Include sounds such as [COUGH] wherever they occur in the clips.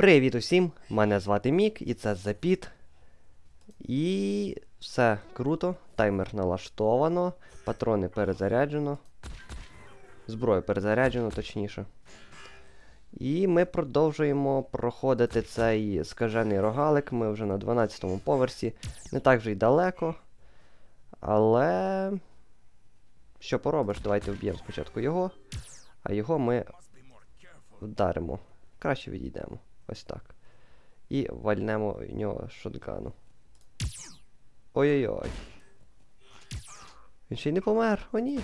Привіт усім! Мене звати Мік і це Запіт. І все круто. Таймер налаштовано, патрони перезаряджено. Зброю перезаряджено, точніше. І ми продовжуємо проходити цей скажений рогалик. Ми вже на 12-му поверсі. Не так вже й далеко. Але. Що поробиш? Давайте вб'ємо спочатку його, а його ми вдаримо. Краще відійдемо. Ось так. І вальнемо в нього шотгану. Ой-ой-ой. Він ще й не помер, о ні.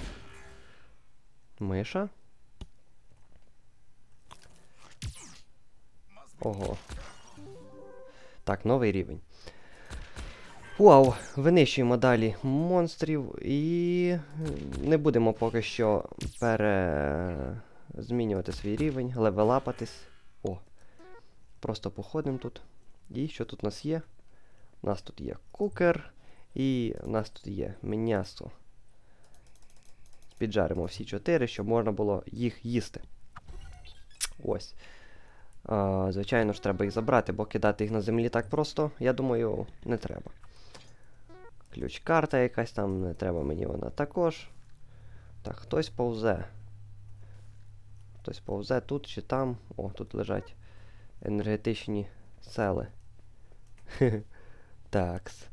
Миша. Ого. Так, новий рівень. Вау, винищуємо далі монстрів і не будемо поки що пере... змінювати свій рівень, левелапатись. Просто походимо тут. І що тут у нас є? У нас тут є кукер, і у нас тут є м'ясо. Піджаримо всі чотири, щоб можна було їх їсти. Ось. А, Звичайно ж, треба їх забрати, бо кидати їх на землі так просто, я думаю, не треба. Ключ-карта якась там, не треба мені вона також. Так, хтось повзе. Хтось повзе тут чи там. О, тут лежать енергетичні сели. [LAUGHS] Такс.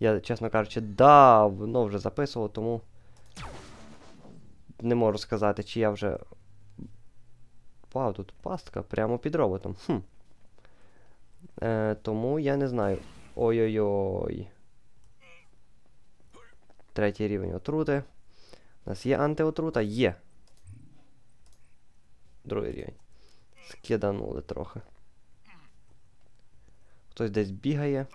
Я, чесно кажучи, давно вже записував, тому не можу сказати, чи я вже. Вау, тут пастка прямо під роботом. Хм. Е, Тому я не знаю. Ой-ой-ой. Третій рівень отрути. У нас є антиотрута? Є. Другий рівень. Скиданули трохи. Хтось десь бігає.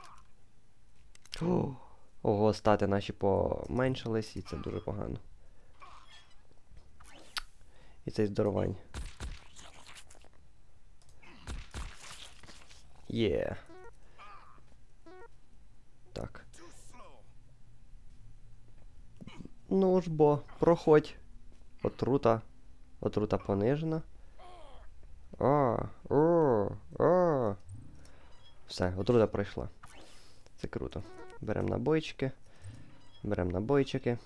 О, Ого, стати наші поменшились, і це дуже погано. І цей здоровань. Є. Так. Ну ж бо, проходь. Отрута. Отрута понижена. А, о, о. Все, отрута пройшла. Це круто. Беремо набойчики. Беремо набойчики.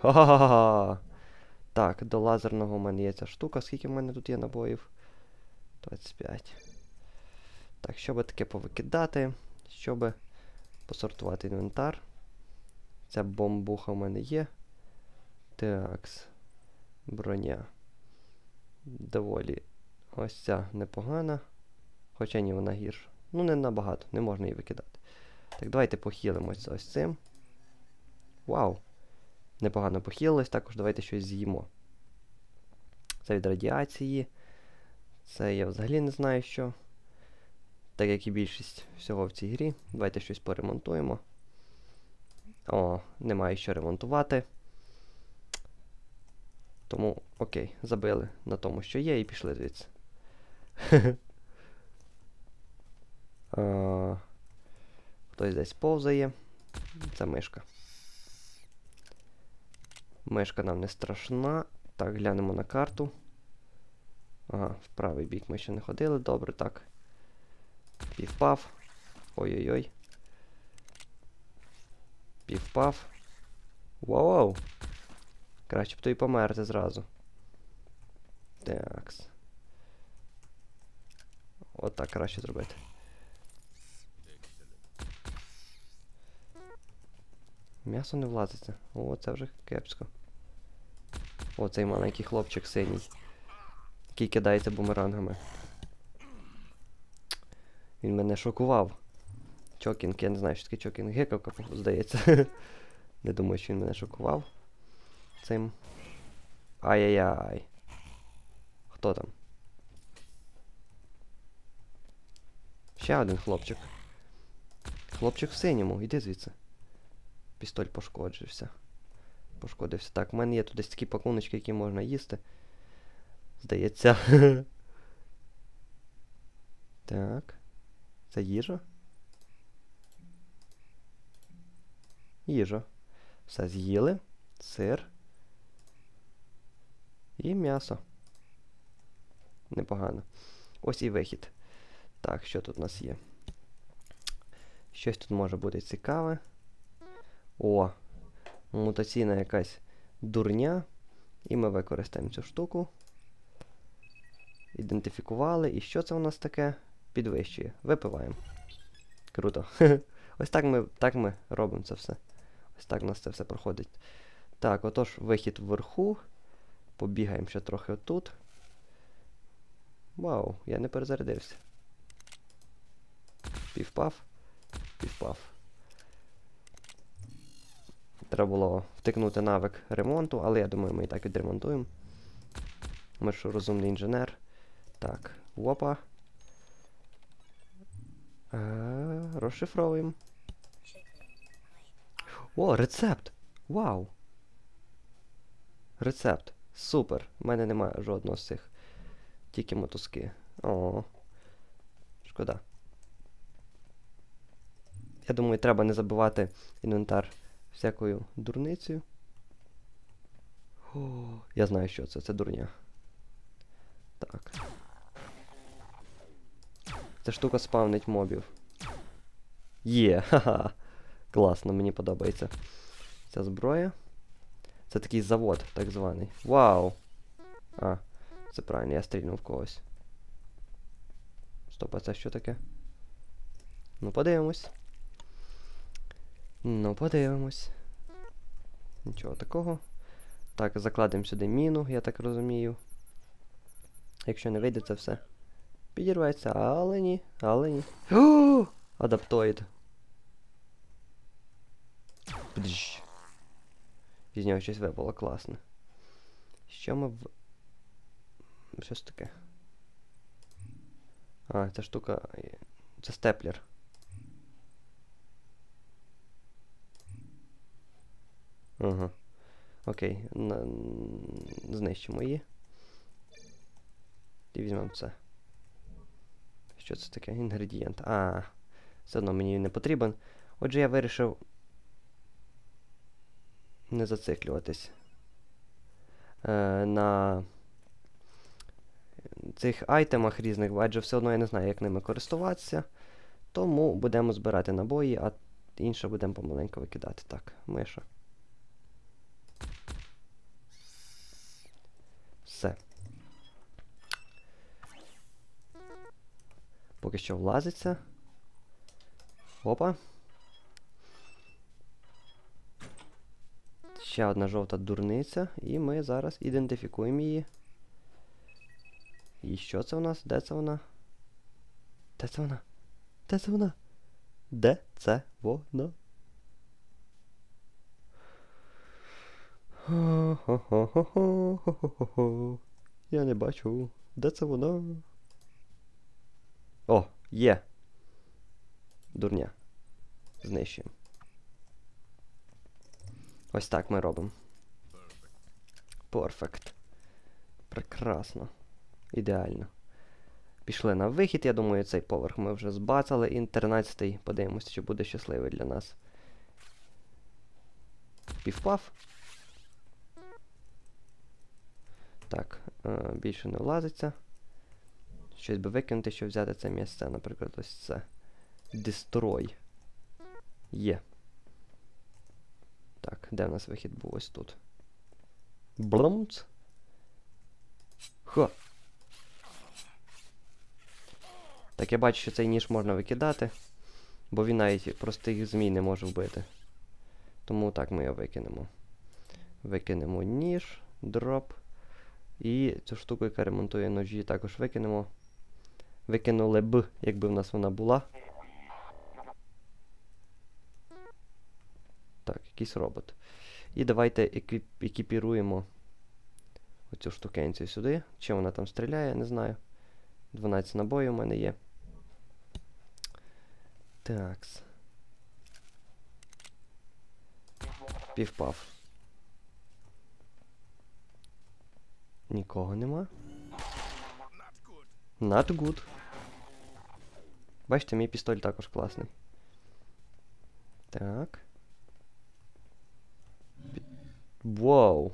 Ха-ха-ха! Так, до лазерного у мене є ця штука. Скільки в мене тут є набоїв? 25. Так, щоб таке повикидати, щоб посортувати інвентар. Ця бомбуха в мене є. Такс. Броня. Доволі. Ось ця непогана. Хоча ні, вона гірша. Ну, не набагато, не можна її викидати. Так, давайте похилимось ось цим. Вау! Непогано похилилось, також давайте щось з'їмо. Це від радіації. Це я взагалі не знаю що. Так як і більшість всього в цій грі. Давайте щось поремонтуємо. О, немає що ремонтувати. Тому, окей, забили на тому, що є, і пішли звідси. [LAUGHS] хтось десь повзає. Це мишка. Мишка нам не страшна. Так, глянемо на карту. Ага, в правий бік ми ще не ходили. Добре, так. Півпав. Ой-ой-ой. Півпав. Воу! Краще б то і померти зразу. Такс. Отак краще зробити. М'ясо не влазиться. О, це вже кепсько. О, цей маленький хлопчик синій. Який кидається бумерангами. Він мене шокував. Чокінг, я не знаю, що таке чокінг. Гекавка, здається. [LAUGHS] Не думаю, що він мене шокував. Цим. Ай-яй-яй. Хто там? Ще один хлопчик. Хлопчик в синьому, іди звідси. Пістоль пошкоджився. Пошкодився. Так, в мене є тут десь такі пакуночки, які можна їсти. Здається. [LAUGHS] так. Це їжа? Їжа. Все з'їли. Сир. І м'ясо. непогано. Ось і вихід. Так, що тут у нас є? Щось тут може бути цікаве. О! Мутаційна якась дурня. І ми використаємо цю штуку. Ідентифікували. І що це у нас таке? Підвищує. Випиваємо. Круто. [LAUGHS] Ось так ми так ми робимо це все. Ось так у нас це все проходить. Так, отож, вихід вверху. Побігаємо ще трохи отут. Вау, я не перезарядився. Півпав. Півпав. Треба було втикнути навик ремонту, але я думаю, ми і так відремонтуємо. Ми ж розумний інженер. Так, опа. Е, Розшифровуємо. О, рецепт! Вау! Рецепт. Супер. У мене немає жодного з цих. Тільки мотузки. О. Шкода. Я думаю, треба не забивати інвентар всякою дурницею. О, я знаю, що це. Це дурня. Так. Ця штука спавнить мобів. Є, [LAUGHS] ха-ха. Класно, мені подобається. Ця зброя. Це такий завод, так званий. Вау! А, це правильно, я стрільнув когось. Стоп, а це що таке? Ну, подивимось. Ну, подивимось. Нічого такого. Так, закладемо сюди міну, я так розумію. Якщо не вийде це все. Підірветься, але ні, але ні. [GASPS] О! Адаптоїд. Бдж. З нього щось випало класне. Що ми в. Щось таке. А, ця штука. е, Це степлер. Ага. Окей. На... Знищимо її. І візьмемо це. Що це таке? Інгредієнт. А, все одно мені не потрібен. Отже, я вирішив не зациклюватись е, на цих айтемах різних, адже все одно я не знаю, як ними користуватися. Тому будемо збирати набої, а інше будемо помаленьку викидати. Так, миша. Все. Поки що влазиться. Опа. Ще одна жовта дурниця, і ми зараз ідентифікуємо її. І що це у нас? Де це вона? Де це вона? Де це вона? Де це вона? Хо-хо-хо-хо-хо-хо-хо-хо. Я не бачу. Де це вона? О, є. Дурня. Знищуємо. Ось так ми робимо. Перфект. Прекрасно. Ідеально. Пішли на вихід, я думаю, цей поверх ми вже збацали. І 13-й, подивимося, чи буде щасливий для нас. Півпав. Так, е, більше не влазиться. Щось би викинути, щоб взяти це місце, наприклад, ось це. Дестрой. Є. Так, де в нас вихід був ось тут? Блумц. Хо. Так, я бачу, що цей ніж можна викидати, бо він навіть простих змій не може вбити. Тому так ми його викинемо. Викинемо ніж, дроп. І цю штуку, яка ремонтує ножі, також викинемо. Викинули б, якби в нас вона була. Так, якийсь робот. І давайте екіпіруємо оцю штукенцію сюди. Чим вона там стріляє, не знаю. 12 набоїв у мене є. Такс. Півпав. Нікого нема. Not good. Бачите, пистолет так уж классный. Так. Вау.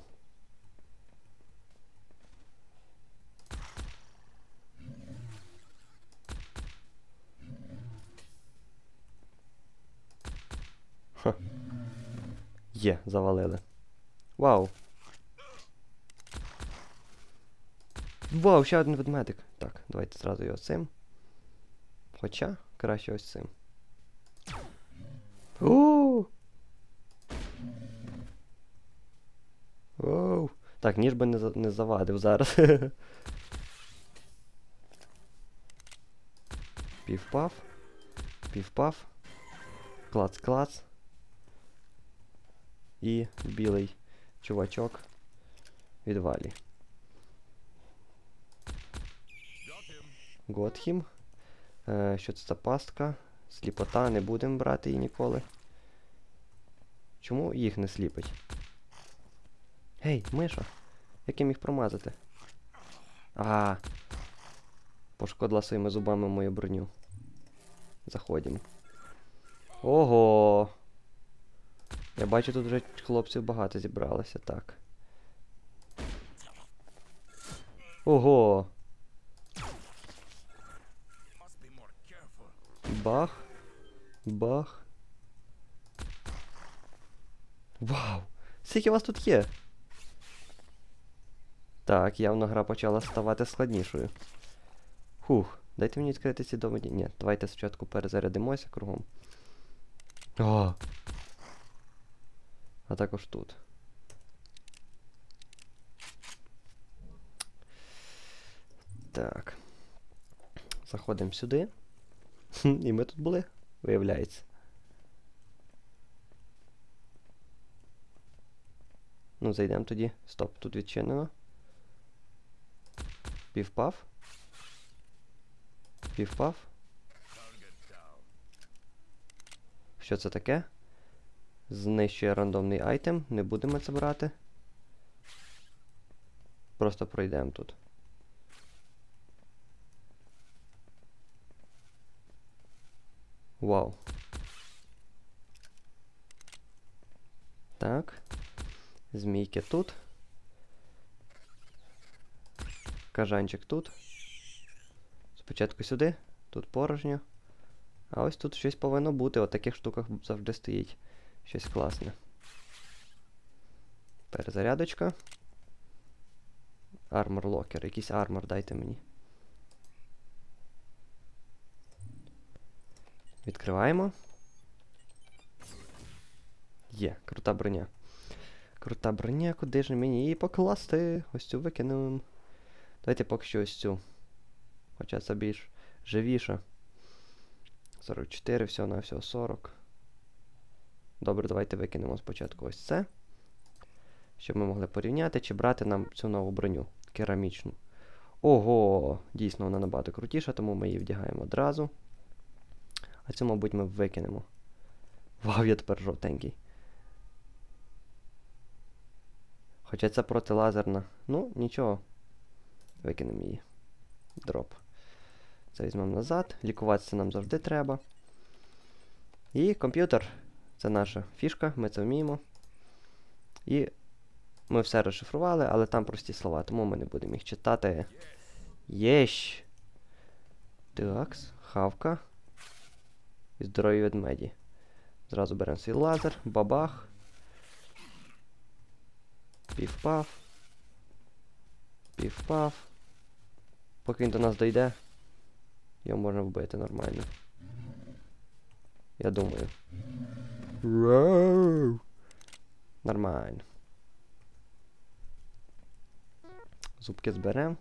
Е, Ха. Завалили. Вау. Вау, ще один ведмедик. Так, давайте зразу його цим. Хоча, краще ось цим. О! Оу. Так, ніж би не, не завадив зараз. [LAUGHS] Півпав. Півпав. Клац-клац. І білий чувачок від. Готхім. Е, що це за пастка? Сліпота, не будемо брати її ніколи. Чому їх не сліпить? Гей, миша! Як я міг промазати? А. Пошкодила своїми зубами мою броню. Заходимо. Ого! Я бачу, тут вже хлопців багато зібралося, так. Ого! Бах. Бах. Вау! Скільки вас тут є? Так, явно гра почала ставати складнішою. Хух, дайте мені відкрити ці доводі. Ні, давайте спочатку перезарядимося кругом. О! А також тут. Так. Заходимо сюди. [LAUGHS] І ми тут були, виявляється. Ну, зайдемо тоді. Стоп, тут відчинено. Півпав. Півпав. Що це таке? Знищує рандомний айтем. Не будемо це брати. Просто пройдемо тут. Вау. Так. Змійки тут. Кажанчик тут. Спочатку сюди. Тут порожньо. А ось тут щось повинно бути. От таких штуках завжди стоїть. Щось класне. Перезарядочка. Армор локер. Якийсь армор дайте мені. Відкриваємо. Є, крута броня. Крута броня, куди ж мені її покласти? Ось цю викинемо. Давайте поки що ось цю. Хоча це більш живіша. 44, всього на всього 40. Добре, давайте викинемо спочатку ось це. Щоб ми могли порівняти, чи брати нам цю нову броню керамічну. Ого! Дійсно, вона набагато крутіша, тому ми її вдягаємо одразу. А цю, мабуть, ми викинемо. Вау, я тепер жовтенький. Хоча це протилазерна. Ну, нічого. Викинемо її. Дроп. Це візьмемо назад. Лікуватися нам завжди треба. І комп'ютер. Це наша фішка, ми це вміємо. І ми все розшифрували, але там прості слова, тому ми не будемо їх читати. Єщ. Такс, хавка. І здорові ведмеді. Зразу беремо свій лазер, бабах. Півпав. Півпав. Поки він до нас дойде, його можна вбити нормально. Я думаю. Нормально. Зубки зберемо.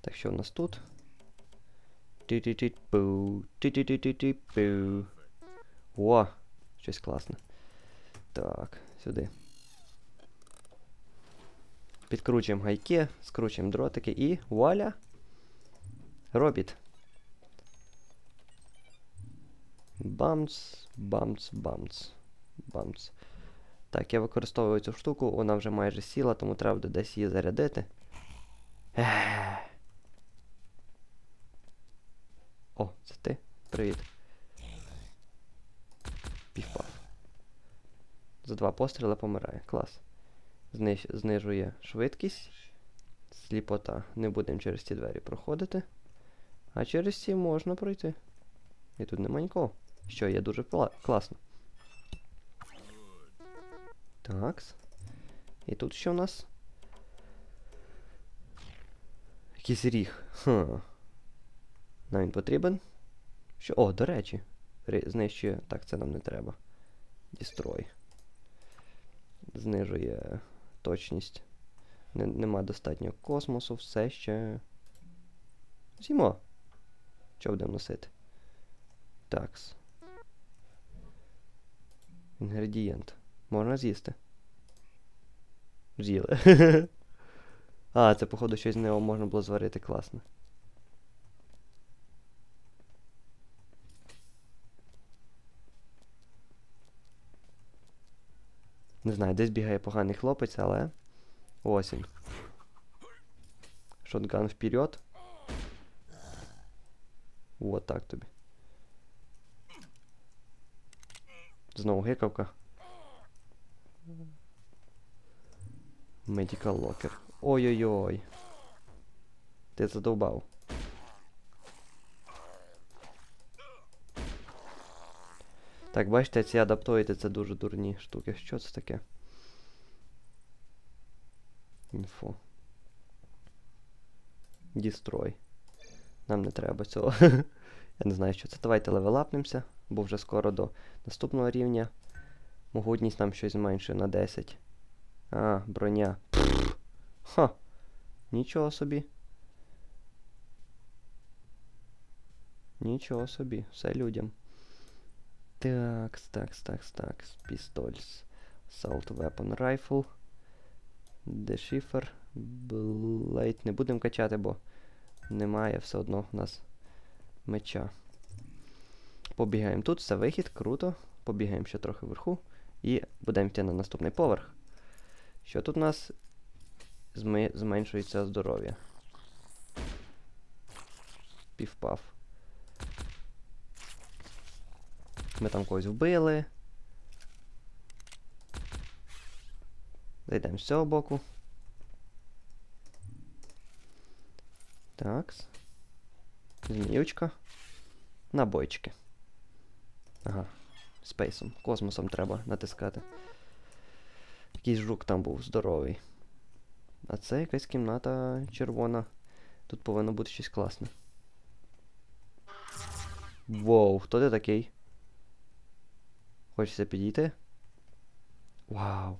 Так що в нас тут? Ті-ті-ті-пу. Ті-ті-ті-ті-пу. О, щось класне. Так, сюди. Підкручуємо гайки, скручуємо дротики і вуаля! Робіт. Бамц, бамц, бамц. Бамц. Так, я використовую цю штуку, вона вже майже сіла, тому треба буде десь її зарядити. Ех. О, це ти? Привіт. Півпав. За два постріли помирає. Клас. Зниж... Знижує швидкість. Сліпота. Не будемо через ці двері проходити. А через ці можна пройти. І тут нема нікого. Що є дуже класно. Такс. І тут що у нас? Якийсь ріг. Хм. Нам він потрібен? Що? О, до речі. Знищує. Так, це нам не треба. Дістрой. Знижує точність. Не, нема достатньо космосу, все ще. З'їмо. Що будемо носити? Такс. Інгредієнт. Можна з'їсти. З'їли. [LAUGHS] а, це, походу, щось з нього можна було зварити класно. Не знаю, десь бігає поганий хлопець, але. Ось він. Шотган вперед. Вот так тобі. Знову гикавка. Medical Locker. Ой-ой-ой. Ти задовбав. Так, бачите, ці адаптоїди це дуже дурні штуки. Що це таке? Інфо. Дістрой. Нам не треба цього. [LAUGHS] Я не знаю, що це. Давайте левелапнемося, бо вже скоро до наступного рівня. Могутність нам щось зменшує на 10. А, броня. Пф. Ха. Нічого собі. Нічого собі. Все людям. Такс, такс, такс, такс. Pistols. Assault Weapon Rifle. Decipher. Blade. Не будемо качати, бо немає все одно в нас меча. Побігаємо тут, це вихід, круто. Побігаємо ще трохи вверху. І будемо йти на наступний поверх. Що тут у нас Зми... зменшується здоров'я? Півпав. Ми там когось вбили. Зайдемо з цього боку. Такс. Зміючка. Набойчики. Ага. Спейсом. Космосом треба натискати. Якийсь жук там був здоровий. А це якась кімната червона. Тут повинно бути щось класне. Воу, хто ти такий? Хочеться підійти? Вау.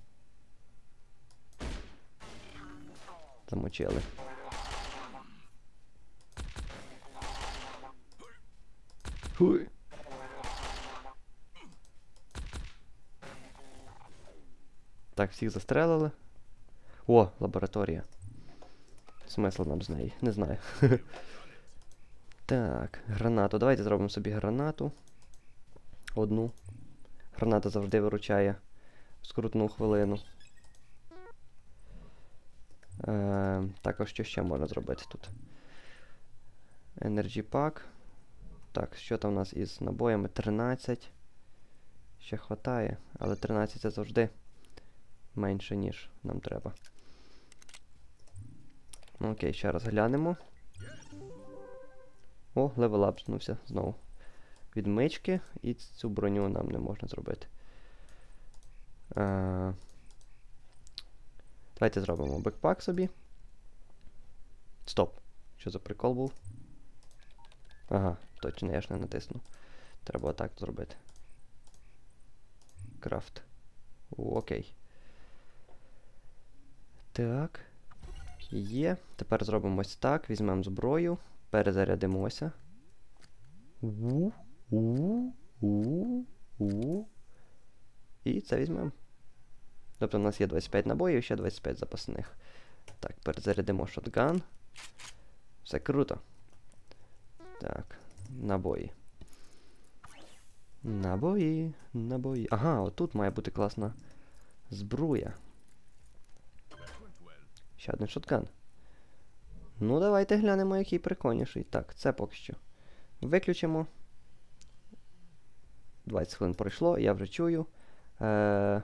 Замочили. Хуй. Так, всіх застрелили. О, лабораторія. Смисл нам з неї, не знаю. [LAUGHS] так, гранату. Давайте зробимо собі гранату. Одну. Граната завжди виручає в скрутну хвилину. Е, також що ще можна зробити тут? Energy Pack. Так, що там у нас із набоями? 13. Ще хватає, але 13 це завжди менше, ніж нам треба. Ну, окей, ще раз глянемо. О, левел апснувся знову. Відмички, і цю броню нам не можна зробити. А... Давайте зробимо бекпак собі. Стоп. Що за прикол був? Ага, точно, я ж не натиснув. Треба отак зробити. Крафт. Окей. Так. Є. Тепер зробимо ось так. Візьмемо зброю, перезарядимося. У, у. І це візьмемо. Тобто у нас є 25 набоїв, і ще 25 запасних. Так, перезарядимо шотган. Все круто. Так, набої. Набої, набої. Ага, отут має бути класна збруя. Ще один шотган. Ну, давайте глянемо, який прикольніший. Так, це поки що. Виключимо. 20 хвилин пройшло, я вже чую. Е-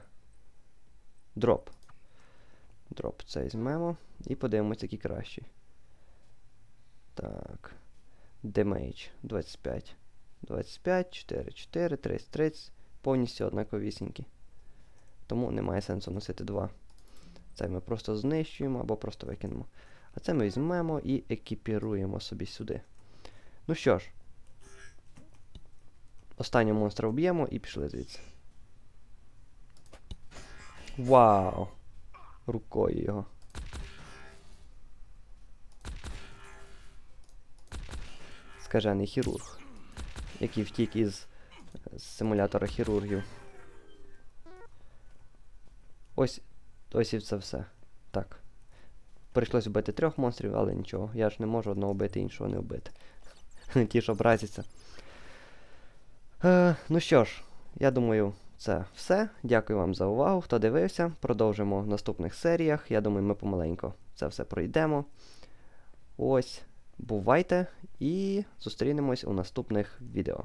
Дроп. Дроп це візьмемо. І подивимося, який кращий. Так. Damage 25. 25, 4, 4, 30, 30. Повністю однаковісінькі. тому немає сенсу носити два. Це ми просто знищуємо або просто викинемо. А це ми візьмемо і екіпіруємо собі сюди. Ну що ж, останнього монстра вб'ємо і пішли звідси. Вау! Рукою його. Скажений хірург, який втік із симулятора хірургів. Ось ось і це все. Так. Прийшлось вбити трьох монстрів, але нічого. Я ж не можу одного вбити, іншого не вбити. [LAUGHS] Ті ж образяться. Е, ну що ж, я думаю, це все. Дякую вам за увагу, хто дивився. Продовжимо в наступних серіях. Я думаю, ми помаленько це все пройдемо. Ось, бувайте і зустрінемось у наступних відео.